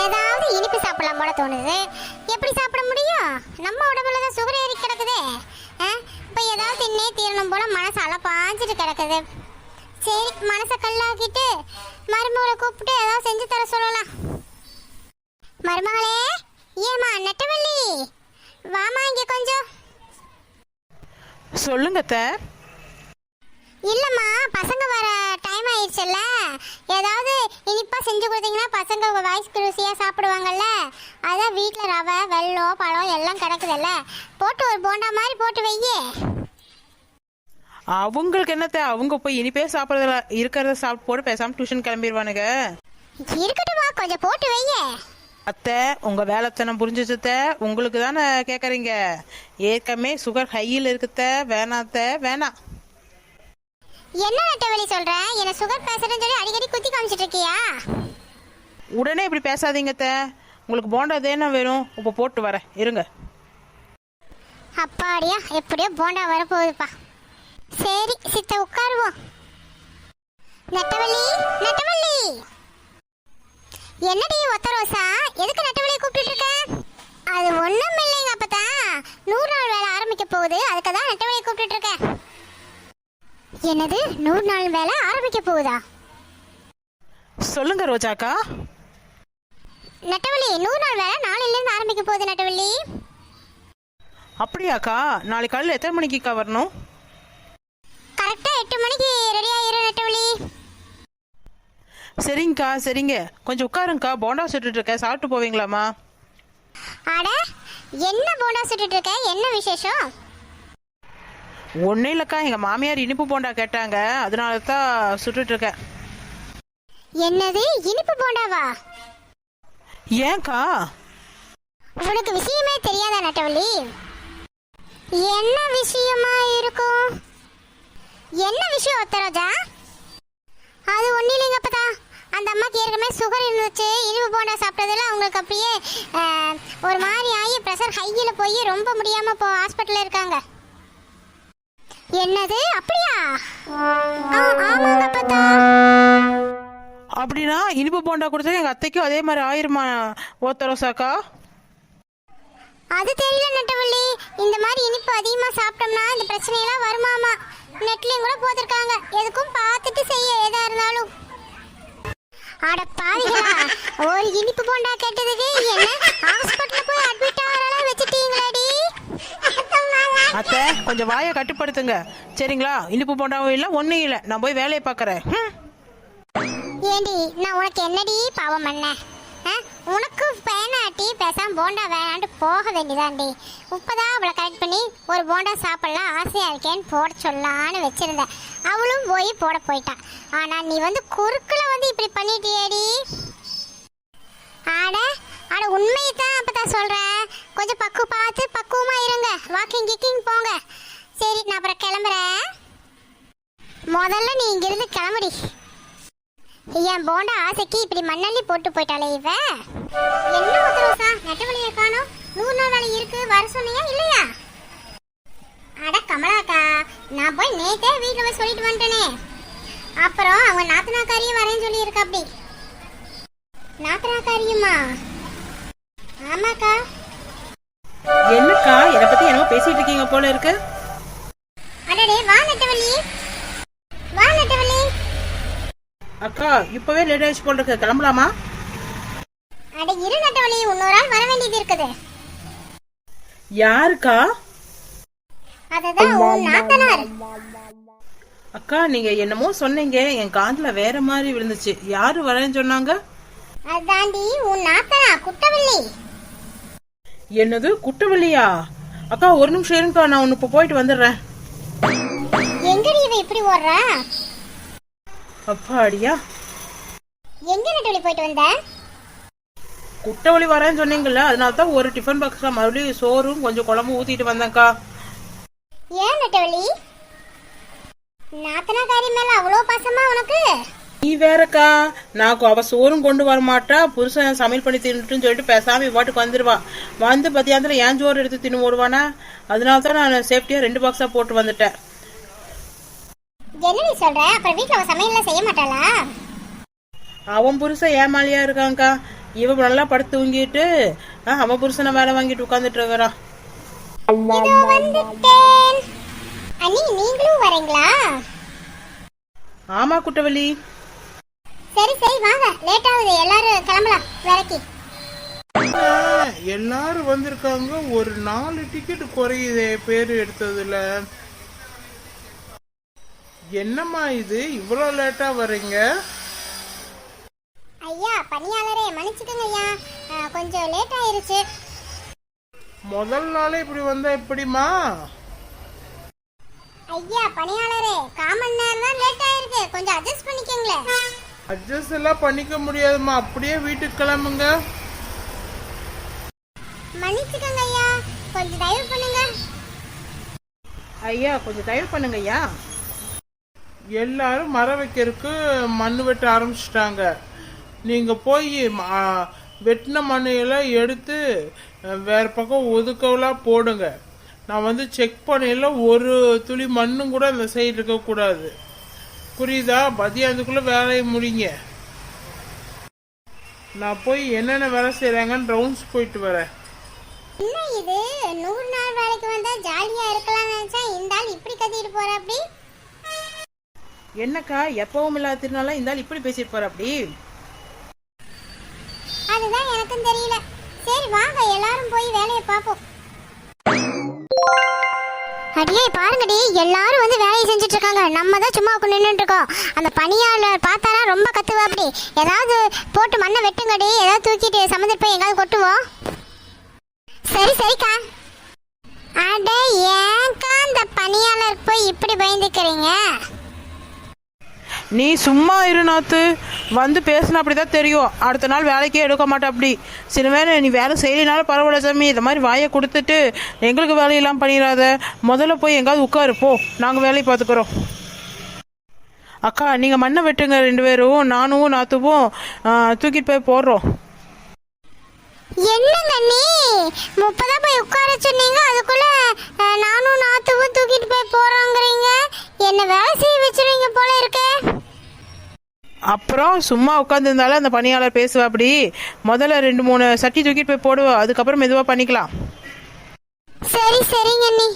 ஏதாவது இனிப்பு சாப்பிடலாம் போல தோணுது. எப்படி சாப்பிட முடியும்? நம்ம உடம்புல தான் சுகர் ஏறி கிடக்குதே. இப்போ ஏதாவது தின்னே தீரணும் போல மனசு அலப்பாஞ்சிட்டு கிடக்குது. சரி மனசை கல்லாக்கிட்டு மருமகளை கூப்பிட்டு ஏதாவது செஞ்சு தர சொல்லலாம். மருமகளே ஏமா நெட்டவள்ளி? வாமா இங்க கொஞ்சம். சொல்லுங்க அத்தை. இல்லம்மா பசங்க வர டைம் ஆயிடுச்சுல்ல. ஏதாவது செஞ்சு கொடுத்தீங்கன்னா பசங்க வாய்ஸ் ருசியாக சாப்பிடுவாங்கல்ல? அதான் வீட்டில் ரவை வெல்லம் பழம் எல்லாம் கிடக்குதுல்ல. போட்டு ஒரு போண்டா மாதிரி போட்டு வையே. அவங்களுக்கு என்னத்த? அவங்க போய் இனிப்பே சாப்பிட்றதுல இருக்கிறத சாப்பிட்டு போட்டு பேசாம டியூஷன் கிளம்பிடுவானுங்க இருக்கட்டும்மா கொஞ்சம் போட்டு வையே. அத்தை உங்க வேலைத்தனம் புரிஞ்சிச்சுத்த உங்களுக்கு தானே கேட்குறீங்க ஏற்கனவே சுகர் ஹையில் இருக்குத்த வேணாத்த வேணாம். என்ன நெட்டவழி சொல்ற? என்ன சுகர் பேசுறேன்னு சொல்லி அடிக்கடி குத்தி காமிச்சிட்டு இருக்கியா? உடனே இப்படி பேசாதீங்க அத்தை. உங்களுக்கு போண்டா தேனா வேணும். இப்போ போட்டு வரேன். இருங்க. அப்பாடியா எப்படியோ போண்டா வரப்போகுதுப்பா. சரி சித்த உட்காருவோம். நெட்டவள்ளி நெட்டவள்ளி. என்னடி ஒத்த ரோசா? எதுக்கு நெட்டவள்ளி கூப்பிட்டு இருக்க? அது ஒண்ணும் இல்லைங்க அப்பதான் நூறு நாள் வேலை ஆரம்பிக்க போகுது அதுக்கு தான் நெட்டவள்ளி கூப்பிட்டு இருக்கேன் என்னது? நூறு நாள் வேலை ஆரம்பிக்க போகுதா? சொல்லுங்க ரோஜாக்கா. நெட்டவள்ளி நூறு நாள் வேலை நாளையில இருந்து ஆரம்பிக்க போகுது நெட்டவள்ளி. அப்படியாக்கா நாளைக்கு காலையில் எத்தனை மணிக்குக்கா வரணும்? கரெக்டா எட்டு மணிக்கு ரெடி ஆயிரும் நெட்டவள்ளி. சரிங்கக்கா சரிங்க. கொஞ்சம் உட்காருங்கக்கா போண்டா சுட்டுட்டு இருக்கேன். சாப்பிட்டு போவீங்களாம்மா? அட என்ன போண்டா சுட்டுட்டு இருக்க? என்ன விசேஷம்? ஒன்றும் இல்லைக்கா எங்கள் மாமியார் இனிப்பு போண்டா கேட்டாங்க. அதனால தான் சுட்டுட்டு இருக்கேன் என்னது? இனிப்பு போண்டாவா? ஏன்க்கா? உனக்கு விஷயமே தெரியாதா நட்டவள்ளி? என்ன விஷயமா இருக்கும்? என்ன விஷயம் ஒத்தரோஜா அது ஒன்றும் இல்லைங்க அப்பதா. அந்த அம்மாக்கு ஏற்கனவே சுகர் இருந்துச்சு. இனிப்பு போண்டா சாப்பிட்டதுல அவங்களுக்கு அப்படியே அஹ், ஒரு மாதிரி ஆகி ப்ரெஷர் ஹையில் போய் ரொம்ப முடியாமல் இப்போ ஹாஸ்பிட்டலில் இருக்காங்க. என்னது? அப்படியா? ஆமாங்க அப்பதா அப்படின்னா இனிப்பு போண்டா கொடுத்தா எங்கள் அத்தைக்கும் அதே மாதிரி ஆயிருமா ஓத்தரோசாக்கா அது தெரியல நட்டவள்ளி. இந்த மாதிரி இனிப்பு அதிகமா சாப்பிட்டோம்னா இந்த பிரச்சனையெல்லாம் வருமாமா. நெட்லயும் கூட போத்திருக்காங்க எதுக்கும் பார்த்துட்டு செய்ய எதா இருந்தாலும். அட பாவிகளா ஒரு இனிப்பு போண்டா கேட்டதுக்கு என்ன ஹாஸ்பிட்டல்ல போய் அட்மிட் ஆகறலாம் வச்சிட்டீங்களாடி அத்தை கொஞ்சம் வாயை கட்டுப்படுத்துங்க. சரிங்களா? இனிப்பு போண்டாவும் இல்லை ஒன்றும் இல்லை. நான் போய் வேலையை பார்க்குறேன். ஏண்டி நான் உனக்கு என்னடி பாவம் பண்ணேன் ஆ? உனக்கு பேனாட்டி பேசாம போண்டா வேணான்ட்டு போக வேண்டியதாண்டி. இப்பதான் அவளை கரெக்ட் பண்ணி ஒரு போண்டா சாப்பிடலாம் ஆசையாக இருக்கேன்னு போட சொல்லலான்னு வச்சிருந்தேன். அவளும் போய் போட போயிட்டான் ஆனால் நீ வந்து குறுக்கில் வந்து இப்படி பண்ணிட்டியேடி? ஆட ஆட உண்மையை தான் அப்பதான் சொல்கிறேன் கொஞ்சம் பக்கு பார்த்து பக்குவமா இருங்க. வாக்கிங் கிக்கிங் போங்க. சரி நான் அப்புறம் கிளம்புறேன். முதல்ல நீ இங்கிருந்து கிளம்புடி. என் போண்டா ஆசைக்கு இப்படி மண்ணள்ளி போட்டு போயிட்டாளே இவ. என்ன உத்தரவுசா நெட்டவழிய காணும். நூறு நாள் வேலை இருக்கு. வர சொன்னியா இல்லையா? அட கமலாக்கா நான் போய் நேத்தே வீட்டில் போய் சொல்லிட்டு வந்துட்டேனே. அப்புறம் அவங்க நாத்தனாக்காரியும் வரேன்னு சொல்லியிருக்கா அப்படி. நாத்தனாக்காரியுமா ஆமாக்கா. என்னக்கா? என்னை பற்றி என்னமோ பேசிட்டு இருக்கீங்க போல இருக்கு. அடடே வா நெட்டவள்ளி. வா நெட்டவள்ளி. அக்கா இப்போவே லேட் ஆயிடுச்சு போல இருக்கு. கிளம்பலாமா? அட இரு நெட்டவள்ளி. இன்னொரு ஆள் வர வேண்டியது இருக்குது. யாருக்கா? அதுதான் உன் நாத்தனார். அக்கா நீங்க என்னமோ சொன்னீங்க. என் காதுல வேற மாதிரி விழுந்துச்சு. யாரு வரேன்னு சொன்னாங்க? அதாண்டி உன் நாத்தனா குட்டவள்ளி. என்னது? குட்டவள்ளியா அக்கா ஒரு நிமிஷம் இருங்கக்கா நான் ஒன்று இப்போ போயிட்டு வந்துடுறேன். எங்கடி இவ இப்படி ஓடுறா? அப்பாடியா? எங்க நட்டுவலி போயிட்டு வந்த? குட்டவள்ளி வரேன்னு சொன்னீங்கல்ல அதனால தான் ஒரு டிஃபன் பாக்ஸ்ல மறுபடியும் சோறும் கொஞ்சம் குழம்பு ஊத்திட்டு வந்தேன்க்கா. ஏன் நட்டுவலி நாத்தனாக்காரி மேல அவ்வளோ பாசமா உனக்கு? நீ வேறக்கா? நான் அவ சோறும் கொண்டு வர மாட்டா புருஷன் சமையல் பண்ணி தின்னுட்டுன்னு சொல்லிட்டு பேசாம இவ பாட்டுக்கு வந்துருவா. வந்து பத்தியாந்திரம் ஏன் சோறு எடுத்து தின்னு ஓடுவானா? அதனால தான் நான் சேஃப்டியா ரெண்டு பாக்ஸா போட்டு வந்துட்டேன். என்ன நீ சொல்ற? அப்புறம் வீட்ல அவ சமையல்லாம் செய்ய மாட்டாளா? அவன் புருஷன் ஏமாலியா இருக்காங்க்கா இவ நல்லா படுத்து தூங்கிட்டு அவன் புருஷனை வேலை வாங்கிட்டு உட்காந்துட்டு இருக்கிறா. இதோ வந்துட்டேன். அண்ணி நீங்களும் வரீங்களா? ஆமா குட்டவள்ளி. சரி சரி வாங்க. லேட் ஆகுது. எல்லாரும் கிளம்பலாம். வேலைக்கு எல்லாரும் வந்திருக்காங்க. ஒரு நாலு டிக்கெட் குறையுதே. பேர் எடுத்ததுல. என்னம்மா இது? இவ்வளோ லேட்டா வர்றீங்க? ஐயா பணியாளரே மன்னிச்சுக்கோங்க ஐயா. கொஞ்சம் லேட் ஆயிருச்சு. முதல் நாளே இப்படி வந்தா எப்படிம்மா? ஐயா பணியாளரே காமன் நேரம் தான் லேட் ஆயிருக்கு. கொஞ்சம் அட்ஜஸ்ட் பண்ணிக்கோங்களேன். அட்ஜஸ்ட் எல்லாம் பண்ணிக்க முடியாதும்மா. அப்படியே வீட்டுக்கு கிளம்புங்க. மன்னிச்சுக்கோங்க ஐயா. கொஞ்சம் தயவு பண்ணுங்க. ஐயா கொஞ்சம் தயவு பண்ணுங்க ஐயா. எல்லாரும் மரம் வைக்கிறதுக்கு மண் வெட்ட ஆரம்பிச்சிட்டாங்க. நீங்க போய் வெட்டின மண்ணையெல்லாம் எடுத்து வேற பக்கம் ஒதுக்கவெல்லாம் போடுங்க. நான் வந்து செக் பண்ணையில ஒரு துளி மண்ணும் கூட அந்த சைடு இருக்கக்கூடாது. புரியுதா? மதியானத்துக்குள்ள வேலையை முடிங்க. நான் போய் என்னென்ன வேலை செய்கிறாங்கன்னு ரவுண்ட்ஸ் போயிட்டு வரேன். என்ன இது? நூறு நாள் வேலைக்கு வந்தா ஜாலியா இருக்கலாம்னு நினைச்சா இந்த ஆள் இப்படி கத்திட்டு போற அப்படி என்னக்கா எப்பவும் இல்லாத திருநாளா இந்த ஆள் இப்படி பேசிட்டு போற அப்படி அதுதான் எனக்கும் தெரியல. சரி வாங்க எல்லாரும் போய் வேலையை பார்ப்போம். அடியே பாருங்கடி எல்லாரும் வந்து வேலையை செஞ்சுட்டு இருக்காங்க நம்ம தான் சும்மா உட்காந்து நின்றுட்டு இருக்கோம் அந்த பணியாளர் பார்த்தாரா? ரொம்ப கத்துவா அப்படி ஏதாவது போட்டு மண்ணை வெட்டுங்கடி. ஏதாவது தூக்கிட்டு சமந்தர் போய் எங்காவது கொட்டுவோம். சரி சரிக்கா. அட ஏன்க்கா அந்த பணியாளருக்கு போய் இப்படி பயந்துக்கிறீங்க? நீ சும்மா இரு நாத்து. வந்து பேசினா அப்படிதான் தெரியும். அடுத்த நாள் வேலைக்கே எடுக்க மாட்டேன் அப்படி. சில வேலை நீ வேலை செய்யலினாலும் பரவாயில்ல சாமி இந்த மாதிரி வாயை கொடுத்துட்டு எங்களுக்கு வேலையெல்லாம் பண்ணிடாத. முதல்ல போய் எங்காவது உட்காரு போ. நாங்கள் வேலையை பார்த்துக்குறோம். அக்கா நீங்கள் மண்ணை வெட்டுங்க ரெண்டு பேரும். நானும் நாத்துவும் தூக்கிட்டு போய் போடுறோம். என்னங்க நீ முப்பதா போய் உட்கார சொன்னீங்க அதுக்குள்ள நானும் நாத்துவும் தூக்கிட்டு போய் போறோங்கிறீங்க. என்ன வேலை செய்ய வச்சிருவீங்க போல இருக்கு? அப்புறம் சும்மா உட்காந்துருந்தாலும் அந்த பணியாளர் பேசுவா அப்படி. முதல்ல ரெண்டு மூணு சட்டி தூக்கிட்டு போய் போடுவோம் அதுக்கப்புறம் மெதுவாக பண்ணிக்கலாம். சரி சரிங்க நீ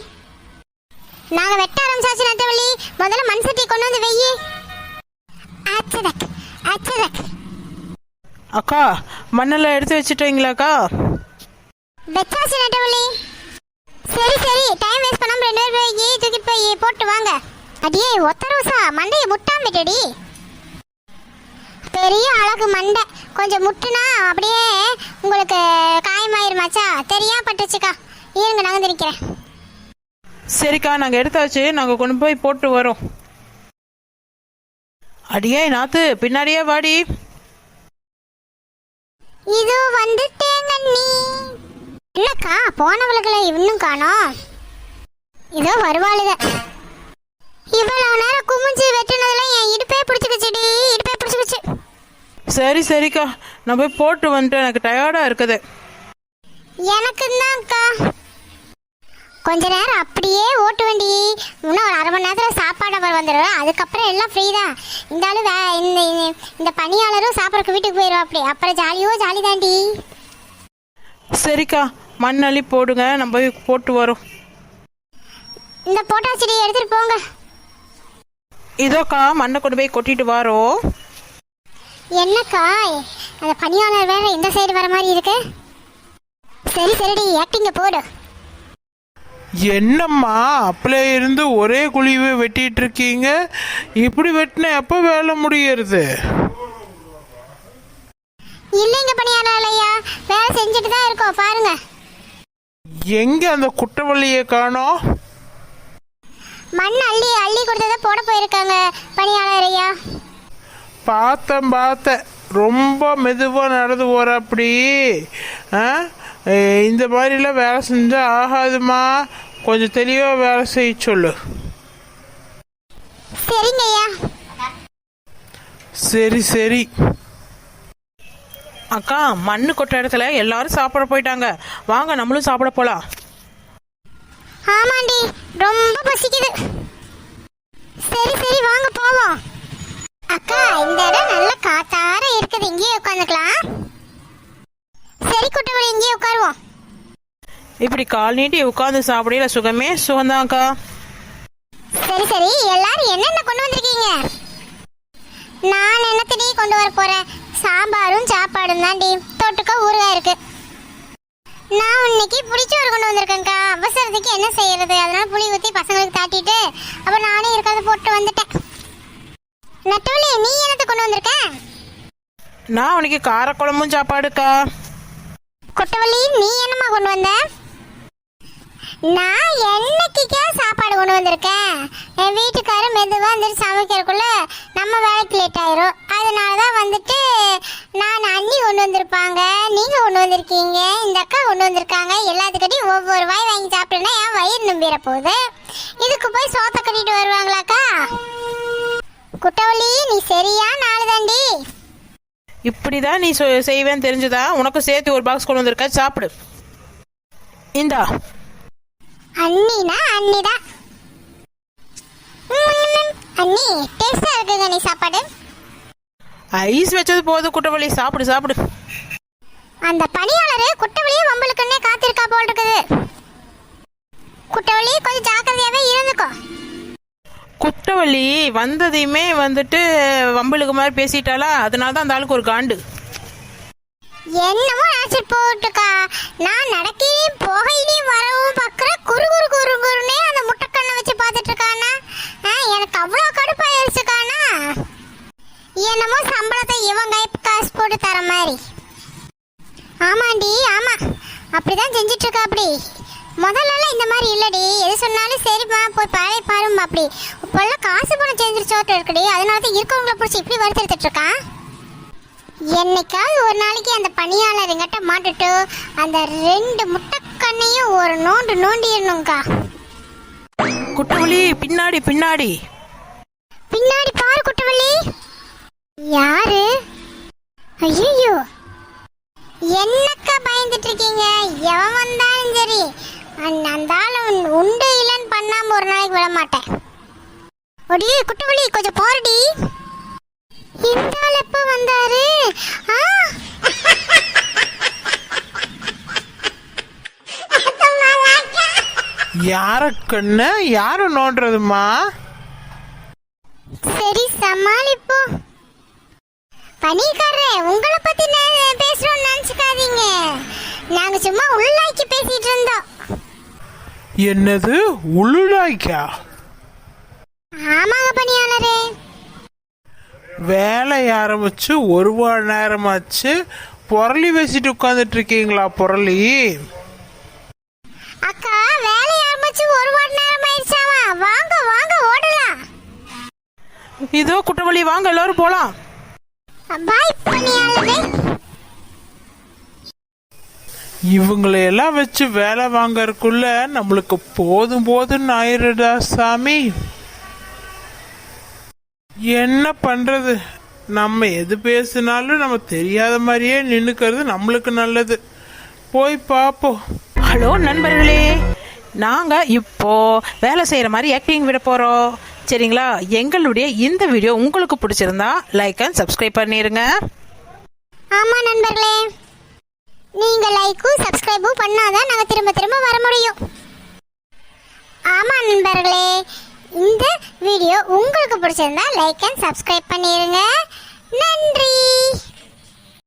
நாங்க வெட்ட ஆரம்பிச்சாச்சு நட்டவள்ளி. முதல்ல மண் சட்டி கொண்டு வந்து வெயி. அச்சதக் அச்சதக். அக்கா மண்ணெல்லாம் எடுத்து வச்சுட்டீங்களாக்கா? வெச்சாச்சு நட்டவள்ளி சரி சரி டைம் வேஸ்ட் பண்ணாம ரெண்டு பேரும் போய் தூக்கிட்டு போய் போட்டு வாங்க. அடியே ஒத்த ரோசா மண்டையை முட்டாம விட்டுடி. பெரிய அழகு மண்டை. கொஞ்சம் முட்டுனா அப்படியே உங்களுக்கு காயமாயிருமாச்சா தெரியாம பட்டுச்சுக்கா இருங்க வந்து நிற்கிறேன் சரிக்கா நாங்கள் எடுத்தாச்சு நாங்கள் கொண்டு போய் போட்டு வரோம். அடியே நாத்து பின்னாடியே வாடி. இது வந்துட்டேங்க நீ என்னக்கா போனவளுகளை இன்னும் காணோம். இதோ வருவாளுக. இவ்வளவு நேரம் குமிஞ்சு வெட்டினதுல என் இடுப்பே பிடிச்சிக்கிச்சுடி இடுப்பே பிடிச்சிக்கிச்சு. சரி சரிக்கா. நான் போய் போட்டு வந்துட்டு எனக்கு டயர்டாக இருக்குது. எனக்கு தான்க்கா கொஞ்ச நேரம் அப்படியே ஓட்டு வண்டி. இன்னும் ஒரு அரை மணி நேரத்தில் சாப்பாடு அவர் வந்துடுவேன் அதுக்கப்புறம் எல்லாம் ஃப்ரீ தான். இந்த ஆளு வே இந்த இந்த- பணியாளரும் சாப்பிட்றதுக்கு வீட்டுக்கு போயிடும் அப்படி. அப்புறம் ஜாலியோ ஜாலி தாண்டி. சரிக்கா மண் அள்ளி போடுங்க. நம்ம போய் போட்டு வரோம். இந்த போட்டாச்செடி எடுத்துட்டு போங்க. இதோக்கா மண்ணை கொண்டு போய் கொட்டிட்டு வரோம் என்னக்கா? அந்த பணியாளர் வேற இந்த சைடு வர மாதிரி இருக்கு. சரி சரிடி ஆக்டிங்க போடு. என்னம்மா அப்பளே இருந்து ஒரே குழிவை வெட்டிட்டு இருக்கீங்க இப்படி வெட்டின எப்போ வேலை முடியறது? இல்லைங்க பணியாளர் வேலை செஞ்சுட்டு தான் இருக்கோம் பாருங்க. எங்க அந்த குற்றவாளியை காணோம்? மண் அள்ளி அள்ளி கொடுத்ததை போட போயிருக்காங்க பணியாளர் ஐயா பார்த்தேன் பார்த்தேன். ரொம்ப மெதுவாக நடந்து போகிற அப்படி இந்த மாதிரிலாம் வேலை செஞ்சால் ஆகாதுமா? கொஞ்சம் தெளிவாக வேலை செய்ய சொல்லு சரிங்க ஐயா சரி சரி அக்கா மண்ணு கொட்ட இடத்துல எல்லாரும் சாப்பிட போயிட்டாங்க. வாங்க நம்மளும் சாப்பிட போலாம். ஆமாண்டி ரொம்ப பசிக்குது. சரி சரி வாங்க போவோம். அக்கா இந்த இடம் நல்ல காத்தார இருக்குது. இங்கேயே உட்காந்துக்கலாம். குட்டவழி இங்கேயே உட்காருவோம். இப்படி கால் நீட்டி உட்காந்து சாப்பிடையில சுகமே சுகம்தான்க்கா சரி சரி. எல்லாரும் என்னென்ன கொண்டு வந்திருக்கீங்க? நான் என்னத்தடி கொண்டு வர போறேன்? சாம்பாரும் சாப்பாடும் தாண்டி தொட்டுக்க ஊறுகாய் இருக்கு. நான் இன்னைக்கு புளிச்சோறு கொண்டு வந்திருக்கேன்க்கா. அவசரத்துக்கு என்ன செய்யறது? அதனால புளி ஊத்தி பசங்களுக்கு தாட்டிட்டு அப்புறம் நானே இருக்கிறத போட்டு வந்துட்டேன். நட்டுவலி நீ என்னத்தை கொண்டு வந்திருக்க? நான் உனக்கு காரக்குழம்பும் சாப்பாடுக்கா. கொட்டவள்ளி நீ என்னம்மா கொண்டு வந்த? நான் என்னைக்கே சாப்பாடு கொண்டு வந்திருக்கேன்? என் வீட்டுக்காரர் மெதுவாக வந்துட்டு சமைக்கிறதுக்குள்ள நம்ம வேலைக்கு லேட் ஆயிரும். அதனால தான் வந்துட்டு நான் அண்ணி கொண்டு வந்திருப்பாங்க நீங்கள் கொண்டு வந்திருக்கீங்க இந்த அக்கா கொண்டு வந்திருக்காங்க எல்லாத்துக்கிட்டையும் ஒவ்வொரு வாய் வாங்கி சாப்பிட்டேன்னா என் வயிறு நம்பிட போகுது. இதுக்கு போய் சோத்த கட்டிட்டு வருவாங்களாக்கா? குட்டவள்ளி நீ சரியா நாலு தாண்டி இப்படிதான் நீ சொ- செய்வேன்னு தெரிஞ்சுதா உனக்கு சேர்த்து ஒரு பாக்ஸ் கொண்டு வந்திருக்க சாப்பிடு. இந்தா. அண்ணினா அண்ணிதான். அண்ணி டேஸ்டா இருக்குங்க நீ சாப்பாடு. ஐஸ் வச்சது போதும் குட்டவள்ளி. சாப்பிடு சாப்பிடு. அந்த பணியாளர் குட்டவழியே வம்பளுக்குன்னே காத்திருக்கா போல் இருக்குது குட்டவழி கொஞ்சம் ஜாக்கிரதையாவே இருந்துக்கோ. குட்டவள்ளி வந்ததையுமே வந்துட்டு வம்பலுக்கு மாதிரி பேசிட்டாளா? அதனால தான் அந்த ஆளுக்கு ஒரு காண்டு. என்னமோ நினைச்சிட்டு போட்டுக்கா. நான் நடக்கையும் போகையிலையும் வரவும் பார்க்குற குரு குரு குரு குருனே அந்த முட்டைக்கண்ணை வச்சு பார்த்துட்டு இருக்கானா? ஆ, எனக்கு அவ்வளோ கடுப்பாயிருச்சுக்கானா என்னமோ சம்பளத்தை இவன் கை காசு போட்டு தர மாதிரி. ஆமாண்டி ஆமா. அப்படிதான் செஞ்சிட்டு இருக்கா அப்படி முதல்லலாம் இந்த மாதிரி இல்லடி. எது சொன்னாலும் சரிம்மா போய் பழைய பாருமா அப்படி இப்போல்லாம் காசு பணம் செஞ்சிருச்சோட்டு இருக்குடி. அதனால தான் இருக்கவங்களை பிடிச்சி இப்படி வருத்தெடுத்துட்டு இருக்கான். என்னைக்காவது ஒரு நாளைக்கு அந்த பணியாளர் எங்கிட்ட மாட்டுட்டு அந்த ரெண்டு முட்டைக்கண்ணையும் ஒரு நோண்டு நோண்டிடணுங்க்கா குட்டவள்ளி பின்னாடி பின்னாடி. பின்னாடி பாரு குட்டவள்ளி. யாரு? ஐயோ என்னக்கா பயந்துட்டு இருக்கீங்க எவன் வந்தாலும் சரி. அந்த ஆளு உண்டு இல்லைன்னு பண்ணாம ஒரு நாளைக்கு விட மாட்டேன் ஒடியே குட்டவள்ளி கொஞ்சம் போறடி. இந்த ஆள் எப்ப வந்தாரு? யார கண்ணு? யாரு நோண்டுறதுமா சரி சமாளிப்போம் பனிக்காரரே உங்களை பத்தி பேசுறோம்னு நினைச்சுக்காதீங்க. நாங்க சும்மா உள்ளாக்கி பேசிட்டு இருந்தோம். என்னது? உளுடாய்க்கா ஆமாங்க பணியாளரே. வேலை ஆரம்பிச்சு ஒரு வார நேரமாச்சு. புரளி பேசிட்டு உட்காந்துட்டு இருக்கீங்களா புரளி? அக்கா வேலை ஆரம்பிச்சு ஒரு மணி நேரம் ஆயிடுச்சாமா வாங்க வாங்க ஓடலாம். இதோ குட்டவள்ளி வாங்க எல்லாரும் போலாம். பாய் பணியாளரே இவங்களை எல்லாம் வச்சு வேலை வாங்கறதுக்குள்ள நம்மளுக்கு போதும் போதும்னு ஆயிருடா சாமி. என்ன பண்றது? நம்ம எது பேசினாலும் நம்ம தெரியாத மாதிரியே நின்னுக்கிறது நம்மளுக்கு நல்லது. போய் பார்ப்போம் ஹலோ நண்பர்களே. நாங்க இப்போ வேலை செய்யற மாதிரி ஆக்டிங் விட போறோம். சரிங்களா? எங்களுடைய இந்த வீடியோ உங்களுக்கு பிடிச்சிருந்தா லைக் அண்ட் சப்ஸ்கிரைப் பண்ணிருங்க. ஆமா நண்பர்களே. நீங்க லைக்கும் சப்ஸ்கிரைபும் பண்ணாதான் நாங்க திரும்ப திரும்ப வர முடியும். ஆமா நண்பர்களே. இந்த வீடியோ உங்களுக்கு பிடிச்சிருந்தா லைக் அண்ட் சப்ஸ்கிரைப் பண்ணிருங்க. நன்றி.